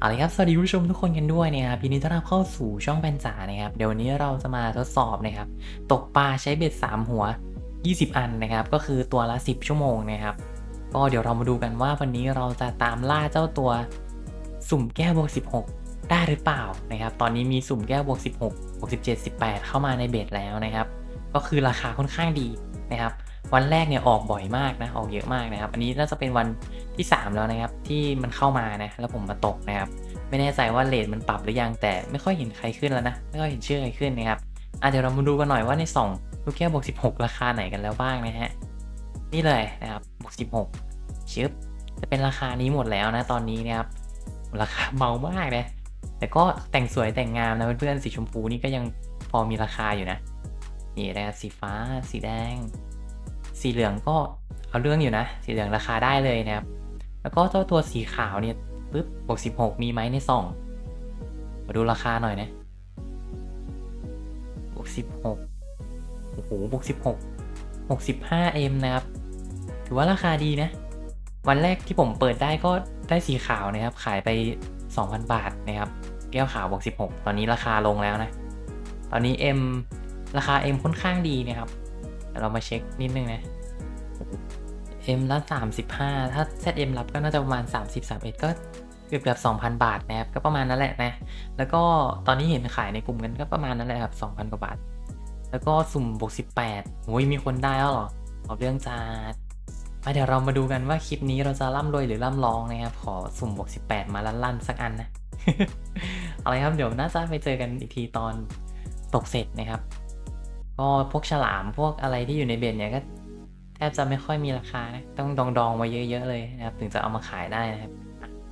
เอาละครับสวัสดีผู้ชมทุกคนกันด้วยนะครับยินดีต้อนรับเข้าสู่ช่องแปนจ๋านะครับเดี๋ยววันนี้เราจะมาทดสอบนะครับ ตกปลาใช้เบ็ด 3 หัว 20 อันนะครับ ก็คือตัวละ 10 ชั่วโมงนะครับ ก็เดี๋ยวเรามาดูกันว่าวันนี้เราจะตามล่าเจ้าตัวสุ่มแก้วบวก16 ได้หรือเปล่านะครับ ตอนนี้มีสุ่มแก้วบวก16บวก17 18 เข้ามาในเบ็ดแล้วนะครับ ก็คือราคาค่อนข้างดีนะครับ วันแรกเนี่ยออกบ่อยมากนะออกเยอะมากนะครับ อันนี้น่าจะเป็นวันที่ 3 แล้วนะครับ ที่มันเข้ามานะแล้วผมมาตกนะครับ ไม่แน่ใจว่าเลทมันปรับหรือยังแต่ไม่ค่อยเห็นใครขึ้นแล้วนะ ไม่ค่อยเห็นชื่อใครขึ้นนะครับอะเดี๋ยวเรามาดูกันหน่อยว่าในสองลูกแก้วบวก16 ราคาไหนกันแล้วบ้างนะฮะนี่เลยนะครับบวก16ชึบจะเป็นราคานี้หมดแล้วนะตอนนี้นะครับราคาเมามากนะแต่ก็แต่งสวยแต่งงามนะเพื่อนๆสีชมพูนี่ก็ยังพอมีราคาอยู่นะนี่นะครับสีฟ้าสีแดง สีเหลืองก็เอาเรื่องอยู่นะ สีเหลืองราคาได้เลยนะครับ แล้วก็เจ้าตัวสีขาวเนี่ยปึ๊บบวก16มีไหมในซองมาดูราคาหน่อยนะบวก16โอ้โหบวก16 65M นะครับ ถือว่าราคาดีนะ วันแรกที่ผมเปิดได้ก็ได้สีขาวนะครับ ขายไป2,000บาทนะครับ แก้วขาวบวก16ตอนนี้ราคาลงแล้วนะ ตอนนี้ M ราคา M ค่อนข้างดีนะครับ เดี๋ยวเรามาเช็คนิดนึงนะ M ละ35 ถ้า ZM รับก็น่าจะประมาณ 30 31 ก็เกือบเกือบ2,000 บาทนะครับ ก็ประมาณนั้นแหละนะ แล้วก็ตอนนี้เห็นขายในกลุ่มกันก็ประมาณนั้นแหละครับ 2,000 กว่าบาท แล้วก็สุ่มบวก18โอ้ยมีคนได้แล้วเหรอเอาเรื่องจาดมาเดี๋ยวเรามาดูกันว่าคลิปนี้เราจะร่ำรวยหรือร่ำร้องนะครับ ขอสุ่มบวก18 มาลั่นๆสักอันนะเอาละครับ เดี๋ยวน่าจะไปเจอกันอีกทีตอนตกเสร็จนะครับ ก็พวกฉลามพวกอะไรที่อยู่ในเบ็ดเนี่ยก็แทบจะไม่ค่อยมีราคานะต้องดองดองๆมาเยอะๆเลยนะครับถึงจะเอามาขายได้นะครับ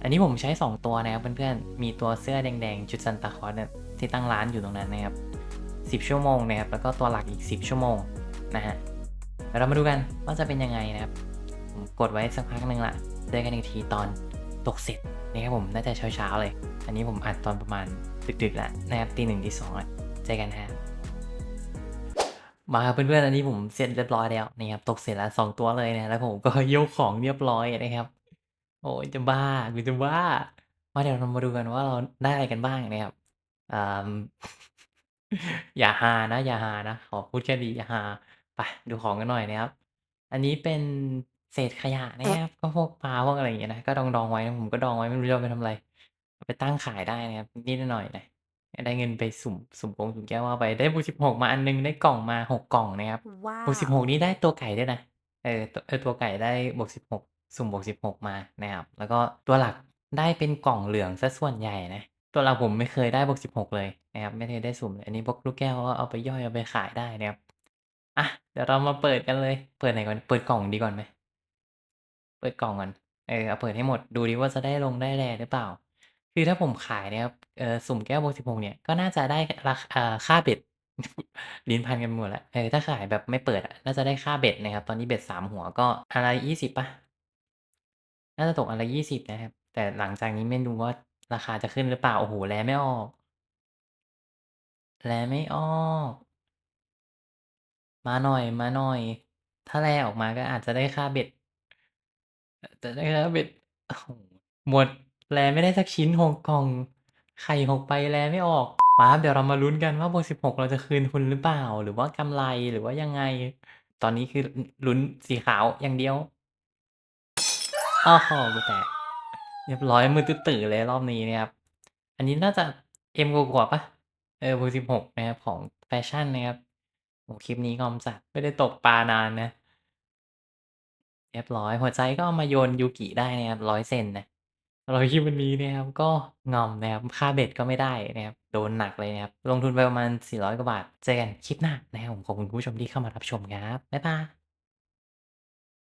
อันนี้ผมใช้ 2 ตัวนะครับเพื่อนๆมีตัวเสื้อแดงๆ ชุดซันตาคอสเนี่ยที่ตั้งร้านอยู่ตรงนั้นนะครับ10 ชั่วโมงนะครับแล้วก็ตัวหลักอีก 10 ชั่วโมงนะฮะเรามาดูกันว่าจะเป็นยังไงนะครับ ผมกดไว้สักพักหนึ่งละเจอกันอีกทีตอนตกเสร็จนะครับผมน่าจะเช้าๆเลย อันนี้ผมอัดตอนประมาณดึกๆแล้วนะครับตีหนึ่งตีสองล้วเจอกันฮะ มาครับเพื่อนๆอันนี้ผมเสร็จเรียบร้อยแล้วนะครับตกเสร็จแล้วสองตัวเลยนะแล้วผมก็ยกของเรียบร้อยนะครับ โอ้ยจะบ้ากูจะบ้ามาเดี๋ยวเรามาดูกันว่าเราได้อะไรกันบ้างนะครับอ่าอย่าฮานะอย่าฮานะขอพูดแค่นี้อย่าฮาไปดูของกันหน่อยนะครับ อันนี้เป็นเศษขยะนะครับก็พวกปลาพวกอะไรอย่างเงี้ยนะก็ดองดองไว้นะผมก็ดองไว้ไม่รู้จะเอาไปทำอะไรไปตั้งขายได้นะครับนิดหน่อยนะ ได้เงินไปสุ่ม สุ่มโกงสุ่มแก้วว่าไปได้บูสิบหกมาอันนึงได้กล่องมาหกกล่องนะครับว้าบวกสิบหกนี้ได้ตัวไก่ด้วยนะเออตัวเออตัวไก่ได้บวกสิบหกสุ่มบวกสิบหกมานะครับ แล้วก็ตัวหลักได้เป็นกล่องเหลืองซะส่วนใหญ่นะตัวหลักผมไม่เคยได้บวกสิบหกเลยนะครับ ไม่เคยได้สุ่มเลยอันนี้บวกลูกแก้วก็เอาไปย่อยเอาไปขายได้นะครับอะเดี๋ยวเรามาเปิดกันเลย เปิดไหนก่อนเปิดกล่องดีก่อนไหมเปิดกล่องก่อนเออเอาเปิดให้หมดดูดิว่าจะได้ลงได้แรหรือเปล่า คือถ้าผมขายเนี่ยครับ เอ่อ สุ่มแก้วบวก16 เนี่ย ก็น่าจะได้ราคอ่า ค่าเบ็ด ลิ้นพันกันหมดแล้ว เออ ถ้าขายแบบไม่เปิดอะ น่าจะได้ค่าเบ็ดนะครับ ตอนนี้เบ็ด 3 หัวก็อันละ 20 เปล่า?น่าจะตกอันละ 20 นะครับ แต่หลังจากนี้ไม่รู้ว่าราคาจะขึ้นหรือเปล่า โอ้โฮ แลไม่ออก แลไม่ออก มาหน่อยมาหน่อยถ้าแลออกมาก็อาจจะได้ค่าเบ็ดเออจะได้ค่าเบ็ด โอ้โฮ หมด แลไม่ได้สักชิ้น6กล่อง ไข่6ใบแลไม่ออกมาครับเดี๋ยวเรามาลุ้นกันว่าบวก16เราจะคืนทุนหรือเปล่า หรือว่ากำไรหรือว่ายังไง ตอนนี้คือลุ้นสีขาวอย่างเดียวอ้โฮมือแตกเรียบร้อยมือตื้อเลยรอบนี้นะครับ อันนี้น่าจะ M กว่าๆเปล่า?เออบวก16นะครับของแฟชั่นนะครับโอ้คลิปนี้งอมจัดไม่ได้ตกปลานานนะเรียบร้อยหัวใจก็เอามาโยนยูกิได้นะครับ100เซนนะ เราคิดวันนี้นะครับ ก็งอมนะครับ ค่าเบ็ดก็ไม่ได้นะครับ โดนหนักเลยนะครับ ลงทุนไปประมาณ 400 กว่าบาท เจอกันคลิปหน้านะครับผมขอบคุณผู้ชมที่เข้ามารับชมครับ บ๊ายบาย